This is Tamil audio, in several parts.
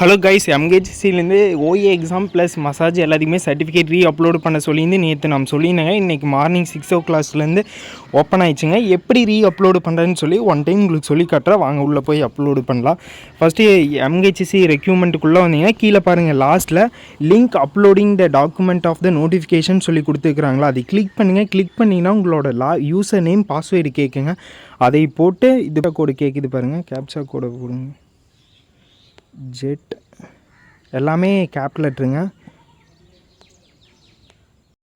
ஹலோ கைஸ் எம்கேஜிசிலேருந்து ஓஏ எக்ஸாம் ப்ளஸ் மசாஜ் எல்லாத்துக்குமே சர்டிஃபிகேட் ரீ அப்லோட் பண்ண சொல்லியிருந்து நேற்று நாம் சொல்லியிருந்தேங்க. இன்றைக்கி மார்னிங் சிக்ஸ் ஓ கிளாஸ்லேருந்து ஓப்பன் ஆயிடுச்சுங்க. எப்படி ரீ அப்லோடு பண்ணுறேன்னு சொல்லி ஒன் டைம் உங்களுக்கு சொல்லி காட்டுறேன். வாங்க உள்ளே போய் அப்லோடு பண்ணலாம். ஃபஸ்ட்டு எம்கேஜிசி ரெக்யூமெண்ட்டுக்குள்ளே வந்தீங்கன்னா கீழே பாருங்கள் லாஸ்ட்டில் link uploading the document of the notification சொல்லி கொடுத்துருக்குறாங்களா? அதை கிளிக் பண்ணுங்கள் கிளிக் பண்ணிங்கன்னா உங்களோட லா யூசர் நேம் பாஸ்வேர்டு கேட்குங்க அதை போட்டு இது கோடு கேட்குது பாருங்கள் கேப்சா கோடை கொடுங்க. ஜெட் எல்லாமே கேப் லெட்ருங்க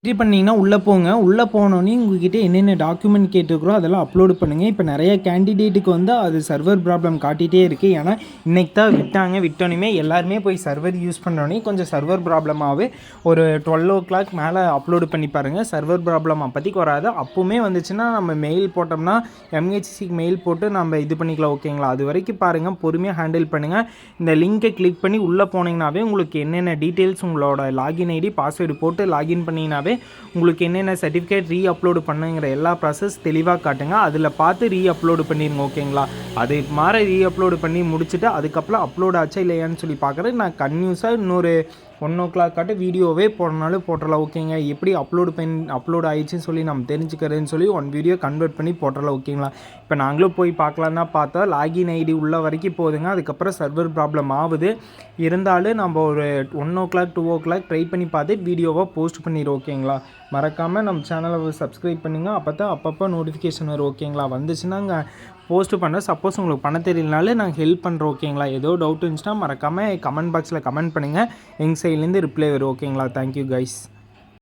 இது பண்ணிங்கன்னா உள்ளே போங்க. உள்ளே போனோடனே உங்ககிட்ட என்னென்ன டாக்குமெண்ட் கேட்டுருக்குறோ அதெல்லாம் அப்லோடு பண்ணுங்கள் இப்போ நிறைய கேண்டிடேட்டுக்கு வந்து அது சர்வர் ப்ராப்ளம் காட்டிகிட்டே இருக்குது ஏன்னா இன்றைக்கி தான் விட்டாங்க. விட்டோன்னே எல்லாருமே போய் சர்வர் யூஸ் பண்ணோடனே கொஞ்சம் சர்வர் ப்ராப்ளமாகவே ஒரு டுவெல் ஓ கிளாக் மேலே அப்லோடு பண்ணி பாருங்கள் சர்வர் ப்ராப்ளம் அப்போதைக்கு வராது. அப்போவுமே வந்துச்சுன்னா நம்ம மெயில் போட்டோம்னா எம்ஹெச்சிக்கு மெயில் போட்டு நம்ம இது பண்ணிக்கலாம் ஓகேங்களா அது வரைக்கும் பாருங்கள் பொறுமையாக ஹேண்டில் பண்ணுங்கள் இந்த லிங்கை கிளிக் பண்ணி உள்ளே போனீங்கன்னாவே உங்களுக்கு என்னென்ன டீட்டெயில்ஸ் உங்களோட லாகின் ஐடி பாஸ்வேர்டு போட்டு லாகின் பண்ணிங்கனாவே உங்களுக்கு என்னென்ன சர்டிஃபிகேட் ரீ அப்லோடு பண்ணுங்கிற எல்லா ப்ராசஸ் தெளிவாக காட்டுங்க. அதில் பார்த்து ரீ அப்லோடு பண்ணிடுங்க ஓகேங்களா அது மாற ரீ அப்லோடு பண்ணி முடிச்சுட்டு அதுக்கப்புறம் அப்லோட் ஆச்சா இல்லையான்னு சொல்லி பார்க்குறது நான் கன்யூஸாக இன்னொரு ஒன் ஓ கிளாக் காட்டு வீடியோவே போடனாலும் போட்டுடலாம் ஓகேங்க எப்படி அப்லோடு பண்ணி அப்லோட் ஆயிடுச்சுன்னு சொல்லி நம்ம தெரிஞ்சுக்கிறதுன்னு சொல்லி ஒன் வீடியோ கன்வெர்ட் பண்ணி போட்டுடலாம் ஓகேங்களா இப்போ நாங்களும் போய் பார்க்கலாம் தான் பார்த்தா லாகின் ஐடி உள்ள வரைக்கும் போதுங்க. அதுக்கப்புறம் சர்வர் ப்ராப்ளம் ஆகுது. இருந்தாலும் நம்ம ஒரு one o'clock two o'clock try பண்ணி பார்த்து வீடியோவாக போஸ்ட் பண்ணிடுவோம் ஓகேங்களா மறக்காமல் நம்ம சேனலை சப்ஸ்கிரைப் பண்ணுங்க. அப்போ தான் அப்பப்போ நோட்டிஃபிகேஷன் வரும். ஓகேங்களா வந்துச்சுன்னா அங்கே போஸ்ட்டு பண்ணுறேன் சப்போஸ் உங்களுக்கு பண்ண தெரியலனாலும் நாங்கள் ஹெல்ப் பண்ணுறோம் ஓகேங்களா ஏதோ டவுட் இருந்துச்சுன்னா மறக்காமல் கமெண்ட் பாக்ஸில் கமெண்ட் பண்ணுங்கள் எங்கள் சைட்லேருந்து ரிப்ளை வரும் ஓகேங்களா தேங்க்யூ கைஸ்